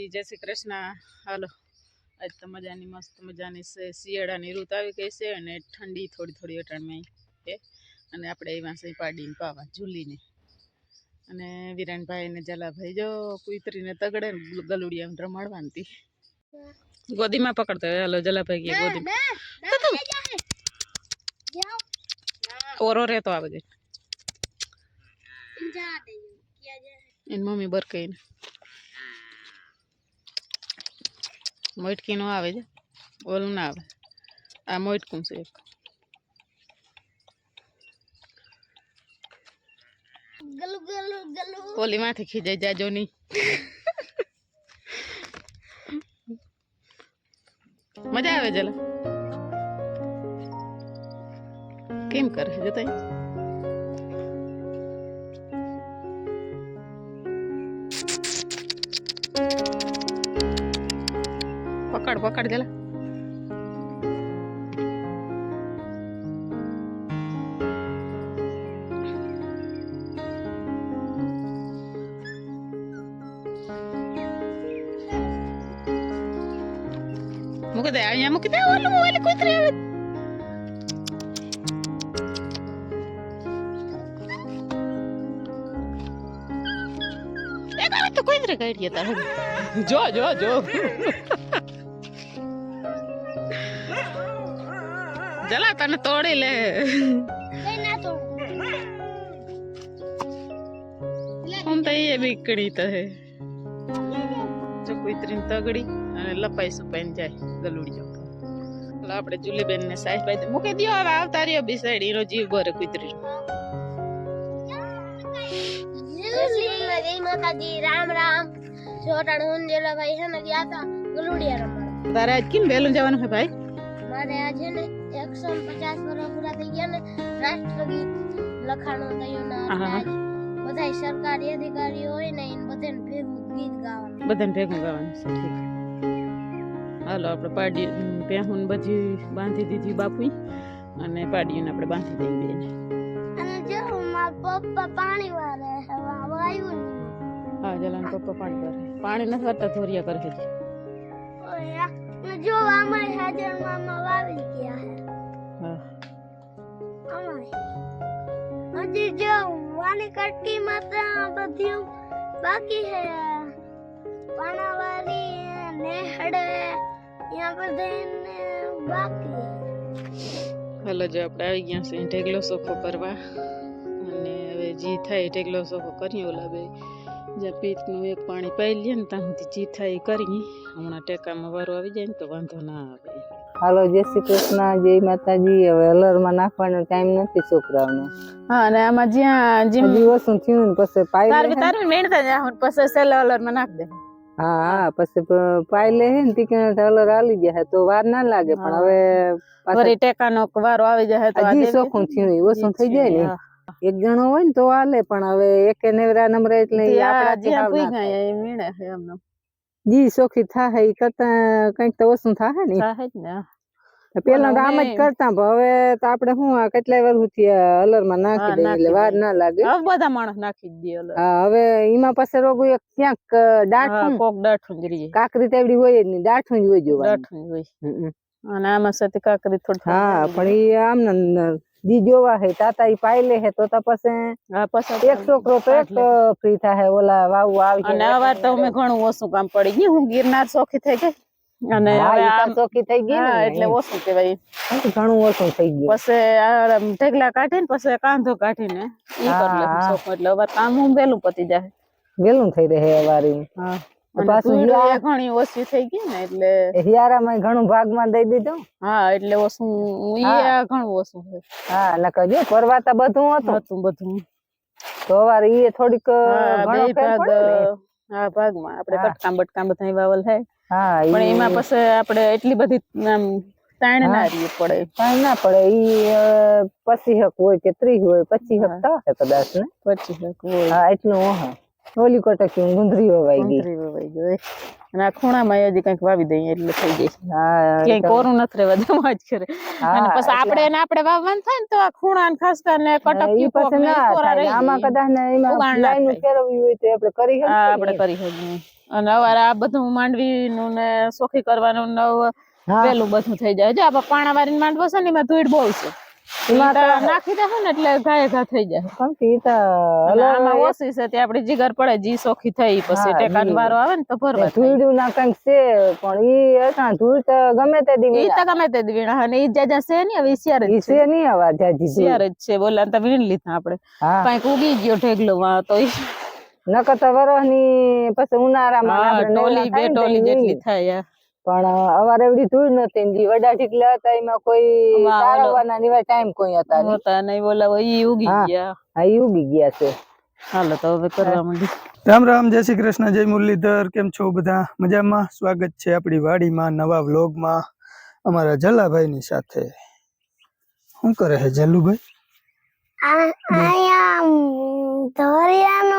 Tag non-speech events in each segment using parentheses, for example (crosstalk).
માતાજી જય શ્રી કૃષ્ણ. હાલો આજ તો મજાની મસ્ત મજાની શિયાળાની ઋત આવી ગઈ છે અને ઠંડી થોડી થોડી અટાણમાં છે. અને આપણે એમાં સહી પાડીને પાવા ઝૂલીને. અને વિરાણભાઈને જલાભાઈ જો કુતરીને તગડે ને ગલ- ગલુડિયા રમાડવાની હતી. ગોદીમાં પકડતો હોય. હાલો જલાભાઈ કે ગોદીમાં ઓરો રહેતો આવે છે. એની મમ્મી બરકઈને. મોટકી નો આવે છે. ઓલું ના આવે. આ મોટકું છે એક. ઓલી માથે ખીજાઈ જાજો નહીં મજા આવે જલા કેમ કરે છે જોતા પકડ પકડ જલા મૂકી દે અહીંયા મૂકી દે ઓલું ઓલી કૂતરી આવે તો કૂતરી કાઢીએ તારે જો જો જો જલા તને તોડી લે કઈ ના તો હું તો એ બીકડી તો હે જો કૂતરીને તગડી અને લપાઈ સુપાઈને જાય ગલુડિયો એટલે આપણે જુલીબેન ને સાહેબ મૂકી દો હવે આવતા રહ્યો બિસાઈડ એનો જીવ ભરે કૂતરી જય માતાજી રામ રામ જોટાણ હું જેલા ભાઈ છે ને ગયા હતા ગલુડિયા રમવા તારે આજ કેમ વહેલું જવાનું હે ભાઈ મારે આ છે ને એકસો પચાસ વર્ષ પૂરા થઈ ગયા ને રાષ્ટ્રગીત લખાણો થયું ના બધાય સરકારી અધિકારીઓ હોય ને એને બધાને ભેગું ગીત ગાવાનું. બધાને ભેગું ગાવાનું છે ઠીક હાલો આપણે પાડી પહેવું બધી બાંધી દીધી બાપુ અને પાડીને આપણે બાંધી દઈએ બેન. અને જો મારા પપ્પા પાણી વારે હવે આવ્યું હા જલાન પપ્પા પાણી કરે પાણી નથી કરતા ધોરિયા કરે છે જો અમારી હાજર મામા વાવી ગયા હજી જો વાની કટકી માત્ર બધું બાકી હે પાણાવાળી નેહડ યહાં ત્યાં દેન બાકી હેલો, જો આપણે આવી ગયા છે ઢેગલો સોખો કરવા અને હવે જી થાય ઢેગલો સોખો કરીએ ઓલા બે. જ્યાં પીતનું એક પાણી પાઈ લઈએ ને ત્યાં સુધી જી થાય કરી હમણાં ટેકામાં વારો આવી જાય ને તો વાંધો ના આવે. હાલો જય શ્રી કૃષ્ણ જય માતાજી. હવે અલરમાં નાખવાનો ટાઈમ નથી છોકરાઓને. હા અને આમાં જ્યાં જીમ દિવસ હું થયું ને પછી પાઈ લે તારવી તારવી મેળતા જા પછી સેલ અલરમાં નાખ દે. હા હા પછી પાઈ લે હે ને તીકણે અલર હાલી જાય તો વાર ના લાગે પણ હવે પાછા ટેકાનો વારો આવી જાય તો હજી દેવી- થયું ઓછું થઈ જાય ને. એક જણો હોય ને તો હાલે પણ હવે એકે નેવરા નંબર એટલે ઈ જે મીણે છે. એમનો. જી ચોખ્ખી થાય એ કરતા કંઈક તો ઓછું થાય ને. થાય જ ને. પેલા તો આમ જ કરતા હવે તો આપણે શું આ કેટલાય અલરમાં નાખી દઈએ એટલે વાર ના લાગે. હવે બધા માણસ નાખી દે. હા હવે એમાં પાસે રોગ એક ક્યાંક દાઠું. કોક દાઠું જ રહીએ કાકરી તેવડી હોય જ નહીં દાઠું જ હોય જોવા દાઠું જ હોય અને આમાં સાથે કાકરી થોડી હા પણ એ આમ જી જોવા હે તાતા ઈ પાઈ લે હે તો તો પછી એક છોકરો તો એક ફ્રી થાય ઓલા વાવ આવી અને આ વાર તો અમે ઘણું ઓછું કામ પડી ગયું હું ગિરનાર ચોખી થઈ ગઈ. અને તો થઈ ગઈ એટલે ઓછું કેવાય ઘણું ઓછું થઈ ગયું. પછી આ ઢગલા કાઢીને પછી કાંધો કાઢીને ઈ કરી. લેવું એટલે હવે કામ હું વેલું પતી જાય વેલું થઈ રહે વારી હા. પાછું ઘણી ઓછી થઈ ગઈ ને એટલે હિયારામાં ઘણું ભાગમાં દઈ દીધું? હા એટલે ઓછું ઈ હા. આ ઘણું ઓછું છે. હા નકર જો પરવાતા બધું હતું. હતું બધું. તો વાર ઈ થોડીક હા, ઘણો ફેર પડે હા ભાગમાં. આપણે. કટકામ બટકામ બધા વાવલ થાય. હા પણ એમાં પછી આપણે એટલી બધી આમ તાણ ના રહી પડે. તાણ ના પડે. ઈ પચી હક હોય કે ત્રીસ હોય પચીસ હક. થશે કદાચ ને? પચી હક હોય. હા એટલું હા ઓલી કટકી ગુંદરી વવાઈ ગઈ. ઊંધરી વવાઈ ગઈ અને આ ખૂણામાં હજી કંઈક વાવી દઈએ એટલે થઈ જાય હા ક્યાંય કોરું નથી રહેવા દેવા જ કરે અને પછી આપણે ને આપણે વાવવાનું થાય ને તો આ ખૂણા ને ખાસકા ને કટકી પછી ના આમાં કદાચ ને એમાં ના લાઈનું. ફેરવવી હોય તો આપણે કરી શકીએ. આપણે કરી શકીએ. અને અવારે આ બધું માંડવીનું ને સોખી કરવાનું નવ હવે પેલું બધું થઈ જાય. જો આ પાણા વાળી માંડવો છે ને એમાં ધૂળ બહુ છે. એમાં નાખી દે ને એટલે ઘાય ઘા થઈ જાય. તો આમાં ઓછી છે તે આપડી જીગર પડે જી સોખી થઈ પછી ટેકાન વારો આવે ને તો ભરવા ધૂળ ના કંઈક છે પણ ઈ હતા ધૂળ તો ગમે તે દી ઈ તો ગમે તે દી વીણા અને ઈ જાજા છે નહીં હવે શિયાર જ ઈ છે. ની નહીં આવા જાજી. શિયાર જ છે બોલા તો વીણ લીધા આપણે કાઈક ઉગી ગયો ઢેગલો માં તો ઈ નકર તો વરસની પછી ઉનાળામાં આપણે ટોલી બે ને ટોલી જેટલી થાય યાર. પણ અમારે એવડી ધૂળ નતી જે વડા ઢીકલા હતા એમાં કોઈ. તારવવાના ને ટાઈમ કોઈ હતા નહીં. હોતા નહીં બોલા ઈ ઉગી ગયા. હા ઈ ઉગી ગયા છે. હાલો તો હવે કરવા માંડી. રામ રામ જય શ્રી કૃષ્ણ જય મુરલીધર કેમ છો બધા? મજામાં? સ્વાગત છે આપણી વાડીમાં નવા વ્લોગમાં અમારા જલાભાઈની સાથે. શું કરે છે જલ્લુભાઈ આયા ધોરિયાનો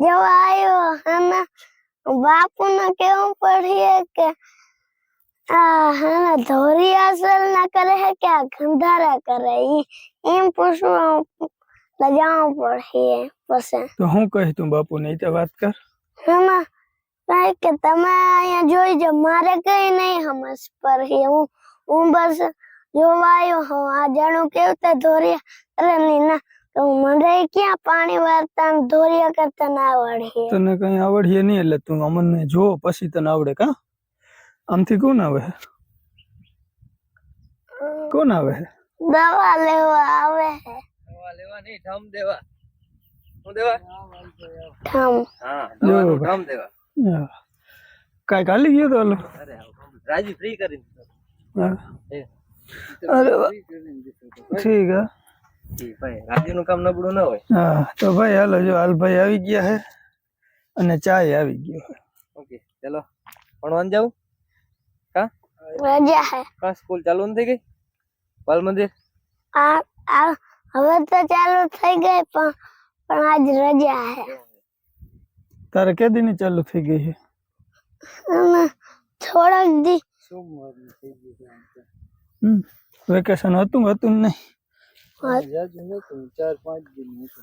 જેવો આવ્યો અને બાપુને કેવું પડીએ કે આ હેને ધોરિયા અસર ના કરે હે કે ગંધારા કરે? એમ પૂછવું લજાવું પડે પછી તો હું કહી તું બાપુને નહીં તો વાત કર. એમાં કાંઈ કે તમે અહીંયા જોઈ જો મારે કઈ નહીં સમજ હે હું હું બસ જોવાયો હું આ જાણું કેવું તે ધોરિયા અરે નહીં ના તો મને ક્યાં પાણી વારતા ધોરિયા કરતા ના આવડે? તને કઈ આવડીએ નહીં એટલે તું અમને જો પછી તને આવડે કા? આમથી કોણ આવે? કોણ આવે? દવા લેવા આવે. હે ઠમ જો ભાઈ. હા. કાંઈક હાલી ગયો તો હાલો? હા. અરે. ઠીક હા. રાજ્યનું કામ નબળું ના હોય. હા તો ભાઈ હાલો જો હાલભાઈ આવી ગયા હે. અને ચાય આવી ગયો ઓકે ચલો. ભણવાનું જાવું કા રજા હે કા સ્કૂલ ચાલુ નથી થઈ ગઈ બાલ મંદિર આ આ હવે તો ચાલુ થઈ ગઈ પણ પણ આજ રજા હે તારે કે દીની ચાલુ થઈ ગઈ છે અને થોડાક દી હમ વેકેશન હતું હતું નહીં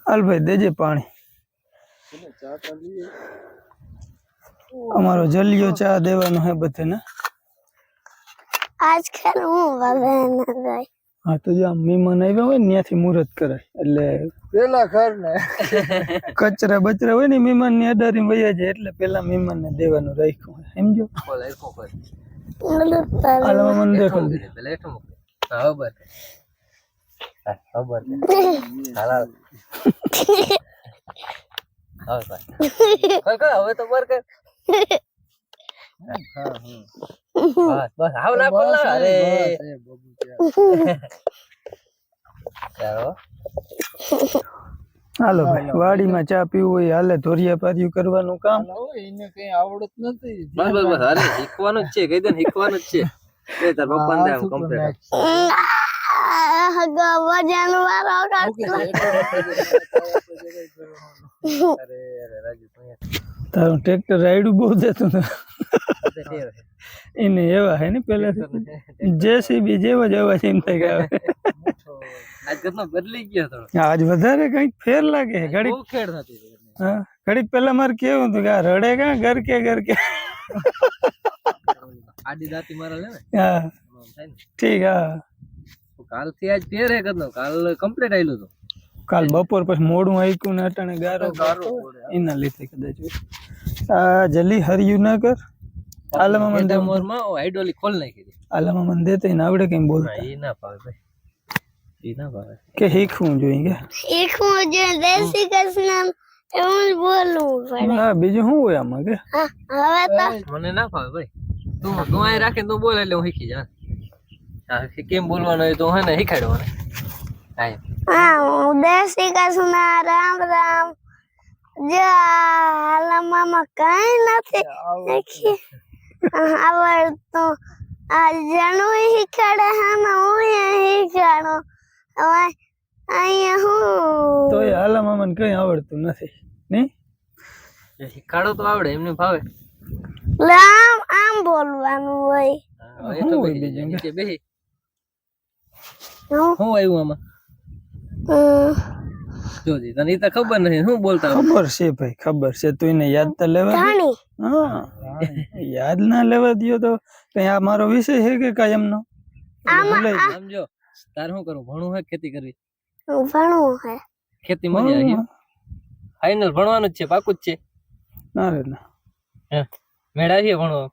હાલભાઈ દેજે પાણી અમારો જલિયો ચા દેવાનો હે બધાને આજ ખેલ હું વાવે ન હા તો જો આમ મહેમાન આવ્યા હોય ને ત્યાંથી મુહૂર્ત કરાય. એટલે પેલા ઘર ને. કચરા બચરા હોય ને મહેમાનની અડારી વયા જાય એટલે પેલા મહેમાન ને દેવાનું રાખ્યું હોય. સમજો? હાલમાં મને દેખો પેલા એઠો મૂક હા ખબર હા (laughs) હાલ હાલ. હવે તો બર કર બસ બસ. આવ ના બોલ અરે. ચાલો. હાલો ભાઈ વાડીમાં ચા પીવું હોય હાલે ધોરિયા પાર્યું કરવાનું કામ. બસ બસ બસ. અરે શીખવાનું જ છે કહી દે ને શીખવાનું જ છે. એ તાર પપ્પા ને આમ કમ્પ્લીટ અરે અરે રાજુ તું તારું ટ્રેક્ટર રાયડું બહુ દેતું ને એને એવા હે ને પેલા જેસીબી જેવા જ અવાજ એમ થાય કે આવે. બદલી ગયો થોડો. આજ વધારે કંઈક ફેર લાગે ઘડી ઘડીક ખેડ થતી હા ઘડીક પેલા મારે કેવું હતું કે આ રડે કા ઘર કે ઘર કે આડી દાતી મારા લે હા. ઠીક હા. કાલથી આજ ફેર હે કદનો કાલ કમ્પ્લીટ આયલું તો કાલ બપોર પછી મોડું આયકું ને અટાણે ગારો એના લીધે કદાચ આ જલ્દી હરિયું ના કર આલમા મંદે મોરમાં મોરમાં હાઇડ્રોલિક ખોલ નાખી દે આલમા મંદે દેતે ને આવડે કેમ બોલતા. ના એ ના પાવે ભાઈ. એ ના પાવે કે શીખવું જોઈએ કે? શીખવું જોઈએ. દેશી કૃષ્ણ. એવું બોલવું પડે. હા બીજું શું હોય આમાં કે? હવે તો મને ના ફાવે ભાઈ. તું તું અહીં રાખીને તું બોલ એટલે હું શીખી જા હા કેમ બોલવાનું હોય તો હે ને શીખાડવાનું હા હા હું દેશી કૃષ્ણ રામ રામ. જો હાલમાં કઈ નથી. આવડતું આ જણું શીખવાડે હે ને હું શીખવાડું હવે અહીંયા હું? તો એ આલામાં મને કઈ આવડતું નથી નહીં શીખાડો તો આવડે એમને લે આમ આમ બોલવાનું હોય. હા, આવ્યું આમાં? જોજી તને તો ખબર નથી શું બોલતા ખબર છે ભાઈ ખબર છે. તું એને યાદ તો લેવા હા. યાદ ના લેવા દ્યો તો કઈ આ મારો વિષય છે કે કાયમનો એટલે સમજો તાર શું કરું ભણવું હે ખેતી કરવી? ભણવું હે. ખેતી મજા આવી. ફાઇનલ ભણવાનું જ છે પાકું જ છે. ના રે ના. મેળા છે ભણવા?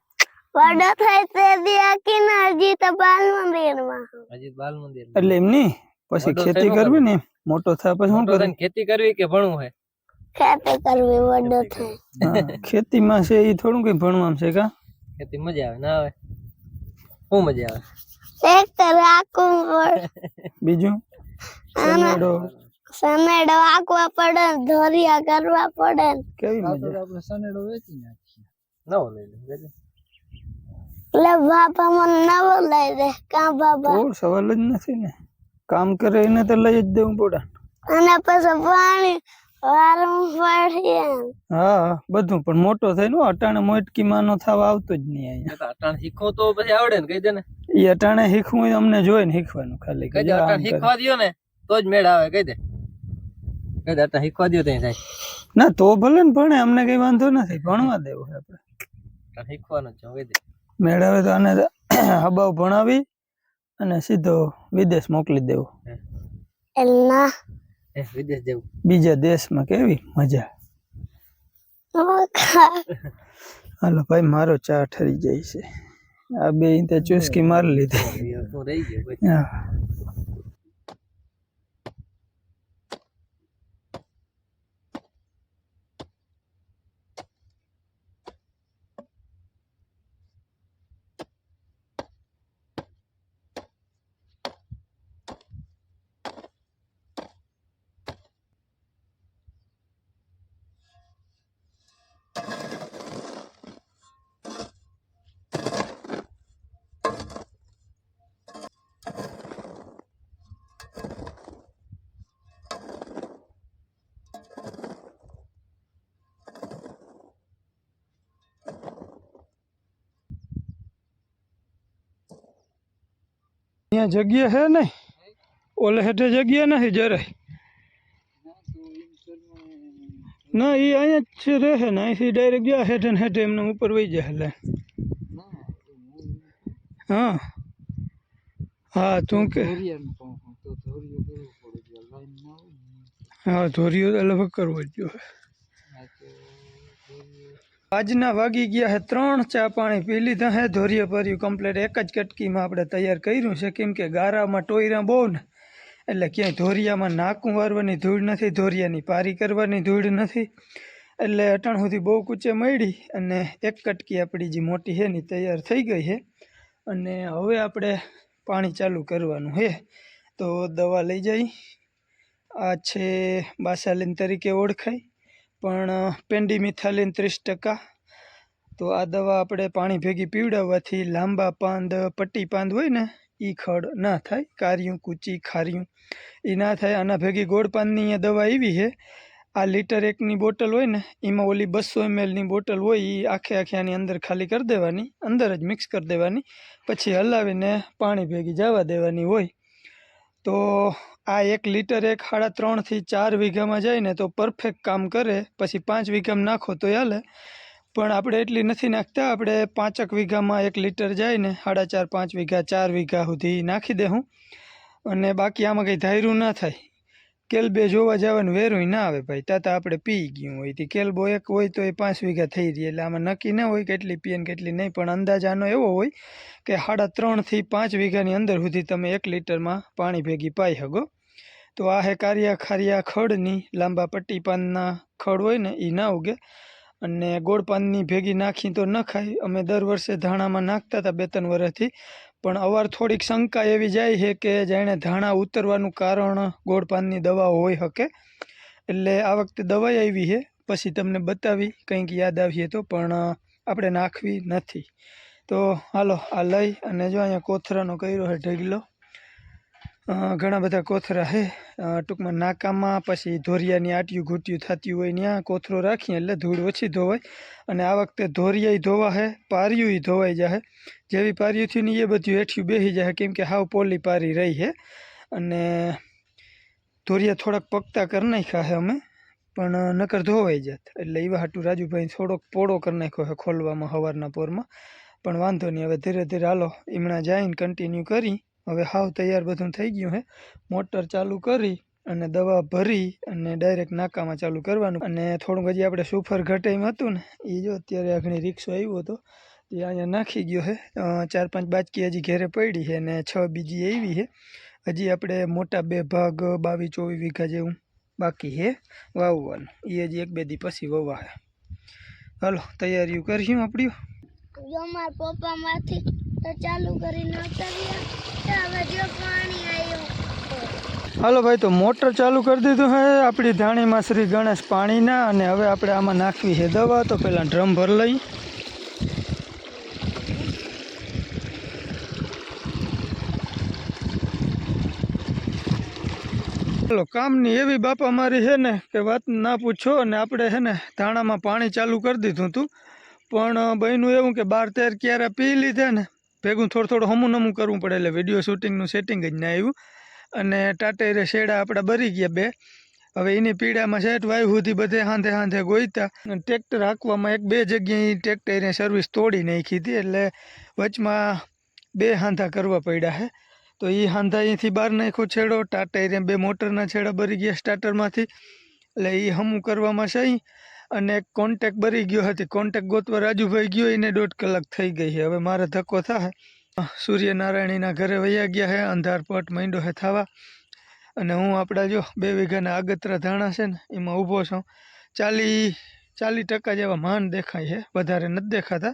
વડો થાય તે દિયા કે ના હજી તો બાલ મંદિરમાં અજીત બાલ મંદિર એટલે એમ નહીં પછી ખેતી કરવી ને? મોટો થાય પછી શું મોટો કરે ખેતી કરવી કે ભણવું હે? ખેતી કરવી વડો થાય હા, ખેતીમાં છે એ થોડું કઈ ભણવામાં છે કા? ખેતી મજા આવે ના આવે? શું મજા આવે? ટ્રેક્ટર પડે બીજું? સનેડો સનેડો આકવા પડે ધોરિયા કરવા પડે કેવી મજા? નવો લઈ લે એટલે બાપા મને નવો લઈ દે કા બાબા? સવાલ જ નથી ને. કામ કરે એને તો લઈ જ દેવું પડે. અને પછી પાણી વારવું પડે હા હા, બધું પણ મોટો થઈને ને અટાણે મોટકી માનો થવા આવતો જ નહીં અહીંયા. અટાણે શીખો તો પછી આવડે ને કહી દે ને. એ અટાણે શીખવું હોય અમને જોઈ ને શીખવાનું ખાલી કહી દે અટાણ. શીખવા દ્યો ને તો જ મેળ આવે કહી દે. કહી દે અટાણે શીખવા દ્યો ત્યાં થાય. ના તો ભલે ને ભણે અમને કઈ વાંધો નથી ભણવા દેવું આપણે. શીખવાનું જ કહી દે. મેળવે તો આને હબાવ ભણાવી અને સીધો વિદેશ મોકલી દેવો. ના વિદેશ જવું બીજા દેશમાં કેવી મજા? હાલો ભાઈ મારો ચા ઠરી જાય છે. આ બે ચુસ્કી મારી લીધી. રહી ગયું અહીંયા જગ્યા હે ને ઓલે હેઠે જગ્યા નથી જરાય ના એ અહીંયા જ છે, રહે ને. અહીંથી ડાયરેક્ટ ગયા હેઠે ને હેઠે એમને ઉપર વહી જાય એટલે. હા. હા, તું કે. હા, ધોરીઓ તો લગભગ કરવો જ જોઈએ આજના વાગી ગયા હે ત્રણ, ચા પાણી પી લીધા હે, ધોરીએ ભર્યું કમ્પ્લેટ એક જ કટકીમાં આપણે તૈયાર કર્યું છે, કેમ કે ગારામાં ટોયરા બહુ ને. એટલે ક્યાંય ધોરિયામાં નાકું વારવાની ધૂળ નથી, ધોરિયાની પારી કરવાની ધૂળ નથી. એટલે અટાણ સુધી બહુ કૂચે મળી અને એક કટકી આપણી જે મોટી છે એની તૈયાર થઈ ગઈ છે અને હવે આપણે પાણી ચાલુ કરવાનું છે તો દવા લઈ જઈ આ છે બાસાલીન તરીકે ઓળખાય. પણ પેન્ડીમિથાલિન ત્રીસ ટકા. તો આ દવા આપણે પાણી ભેગી પીવડાવવાથી લાંબા પાંદ, પટ્ટી પાંદ હોય ને એ ખડ ના થાય, કાર્યું, કૂચી, ખાર્યું એ ના થાય. આના ભેગી ગોળ પાનની દવા એવી છે. આ લીટર એકની બોટલ હોય ને, એમાં ઓલી બસો એમએલની બોટલ હોય એ આખે આખે અંદર ખાલી કરી દેવાની, અંદર જ મિક્સ કરી દેવાની. પછી હલાવીને પાણી ભેગી જવા દેવાની હોય. તો આ એક લીટર એક સાડા ત્રણથી ચાર વીઘામાં જાય ને તો પરફેક્ટ કામ કરે. પછી પાંચ વીઘામાં નાખો તો હાલે. પણ આપણે એટલી નથી નાખતા. આપણે પાંચક વીઘામાં એક લીટર જાય ને સાડા ચાર પાંચ વીઘા, ચાર વીઘા સુધી નાખી દેવું અને બાકી આમાં કંઈ ધાર્યું ના થાય. કેલબે જોવા જવાનું વેરું ના આવે ભાઈ તાતા આપણે પી ગયું હોય. તે કેલબો એક હોય તો એ પાંચ વીઘા થઈ રહી, એટલે આમાં નક્કી ના હોય કેટલી પીએ ને કેટલી નહીં, પણ અંદાજ આનો એવો હોય કે સાડા ત્રણથી પાંચ વીઘાની અંદર સુધી તમે એક લીટરમાં પાણી ભેગી પાઈ શકો તો આ હે કારિયા ખારિયા ખડની, લાંબા પટ્ટી પાનના ખડ હોય ને એ ના ઉગે. અને ગોળ પાનની ભેગી નાખી તો ન ખાય. અમે દર વર્ષે ધાણામાં નાખતા હતા બે ત્રણ વર્ષથી પણ અવાર થોડીક શંકા એવી જાય છે કે જેણે ધાણા ઉતરવાનું કારણ ગોળપાનની દવા હોઈ શકે. એટલે આ વખતે દવાઈ આવી છે. પછી તમને બતાવી, કંઈક યાદ આવીએ તો, પણ આપણે નાખવી નથી. તો હાલો, આ લઈ અને જો અહીંયા કોથરાનો કર્યો છે ઢગલો. ઘણા બધા કોથરા છે ટૂંકમાં નાકામાં, પછી ધોરિયાની આટિયું ઘૂંટિયું થતી હોય ત્યાં કોથરો રાખીએ એટલે ધૂળ ઓછી ધોવાય. અને આ વખતે ધોરિયાય ધોવા હે પારિયું ધોવાઈ જાય જેવી પારિયું ને એ બધું હેઠિયું બેસી જાય કેમ કે હાવ પોલી પારી રહી હે. અને ધોરિયા થોડાક પકતા કરી નાખ્યા હે અમે, પણ નકર ધોવાઈ જાત. એટલે એવા હાટું રાજુભાઈ થોડોક પોળો કરી નાખ્યો છે ખોલવામાં સવારના પોરમાં. પણ વાંધો નહીં, હવે ધીરે ધીરે હાલો હમણાં જઈને કન્ટિન્યુ કરી. હવે હાવ તૈયાર બધું થઈ ગયું હે. મોટર ચાલુ કરી અને દવા ભરી અને ડાયરેક્ટ નાકામાં ચાલુ કરવાનું. અને થોડુંક હજી આપણે સુફર ઘટે એમ હતું ને એ જો અત્યારે આગળ રિક્ષો આવ્યો હતો, એ અહીંયા નાખી ગયો છે ચાર પાંચ બાજકી હજી ઘેરે પડી છે અને છ બીજી આવી છે હજી આપણે મોટા બે ભાગ બાવીસ ચોવીસ વીઘા જેવું બાકી છે વાવવાનું. એ હજી એક બે દી પછી વવા છે હાલો, તૈયારીઓ કરીશું આપણી. જો પપ્પા માંથી હાલો ભાઈ, તો મોટર ચાલુ કરી દીધું હે. આપણી ધાણીમાં શ્રી ગણેશ પાણીના અને હવે આપણે આમાં નાખવી છે દવા. તો પહેલાં ડ્રમ ભર લઈ. ચાલો કામની એવી બાપા મારી છે ને કે વાત ના પૂછો અને આપણે છે ને ધાણામાં પાણી ચાલુ કરી દીધું હતું. પણ બન્યું એવું કે બાર તેર ક્યારે પી લીધા ને ભેગું થોડું થોડું હમું નમું કરવું પડે એટલે વીડિયો શૂટિંગનું સેટિંગ જ ના આવ્યું. અને ટાટેરે શેડા આપણા બરી ગયા બે. હવે એની પીડામાં શેઠ વાયુ સુધી બધે હાંધે હાંધે ગોઈતા અને ટ્રેક્ટર હાંકવામાં એક બે જગ્યાએ ટ્રેક્ટરને સર્વિસ તોડી નાખી હતી એટલે વચમાં બે હાંધા કરવા પડ્યા છે તો એ હાંધા અહીંથી બહાર નાખ્યો છેડો. ટાટેરે બે મોટરના છેડા બરી ગયા સ્ટાર્ટરમાંથી એટલે એ હમું કરવામાં સહી. અને કોન્ટેક બરી ગયો હતી. કોન્ટેક ગોતવા રાજુભાઈ ગયો, એને દોઢ કલાક થઈ ગઈ છે. હવે મારે ધક્કો થાય. સૂર્યનારાયણીના ઘરે વયા ગયા છે અંધારપટ માંડ્યો હે થવા. અને હું આપણા જો બે વીઘાના આગતરા ધાણા છે ને, એમાં ઊભો છું. ચાલી ચાલીસ ટકા જેવા માન દેખાય છે. વધારે નથી દેખાતા.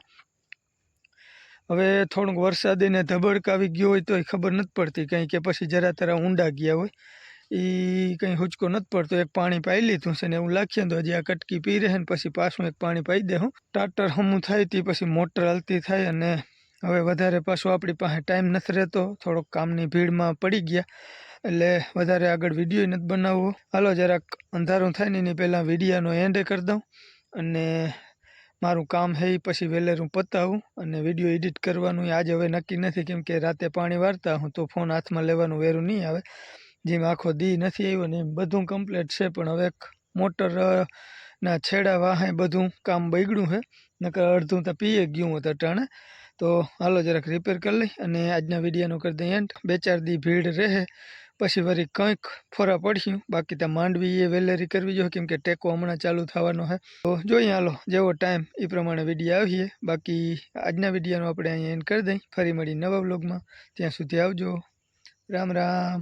હવે થોડુંક વરસાદીને ધબડકાવી ગયો હોય તોય ખબર નથી પડતી. કંઈ કે પછી જરા તરા ઊંડા ગયા હોય. એ કંઈ હુચકો નથી પડતો. એક પાણી પાઈ લીધું છે ને એવું લાગીએ ને તો હજી આ કટકી પી રહે ને પછી પાછું એક પાણી પાઈ દે હું. ટાટર હમું થાય તે, પછી મોટર હલતી થાય અને હવે વધારે પાછો આપણી પાસે ટાઈમ નથી રહેતો. થોડોક કામની ભીડમાં પડી ગયા. એટલે વધારે આગળ વીડિયો નથી બનાવવો. હાલો, જરાક અંધારું થાય ને એની પહેલાં વિડીયાનો એન્ડ કરી દઉં અને મારું કામ હે પછી વહેલેરું પતાવું અને વીડિયો એડિટ કરવાનું આજે હવે નક્કી નથી કેમ કે રાતે પાણી વાળતા હું તો ફોન હાથમાં લેવાનું વેરું નહીં આવે. જેમ આખો દી નથી આવ્યો ને એમ બધું કમ્પ્લીટ છે, પણ હવે મોટર ના છેડા, વાહે બધું કામ બગડ્યું છે નકર અડધું તો પીએ ગયું હતું ટાણે તો હાલો જરાક રિપેર કરી લઈ અને આજના વિડીયોનો કરી દઈએ એન્ડ બે ચાર દી ભીડ રહે, પછી વળી કંઈક ફોરા પડ્યું. બાકી ત્યાં માંડવી એ વેલેરી કરવી જોઈએ, કેમ કે ટેકો હમણાં ચાલુ થવાનો છે તો જોઈએ હાલો, જેવો ટાઈમ એ પ્રમાણે વીડિયો આવીએ. બાકી આજના વિડીયોનો આપણે અહીંયા એન્ડ કરી દઈ. ફરી મળી નવા બ્લોગમાં ત્યાં સુધી આવજો. રામ રામ.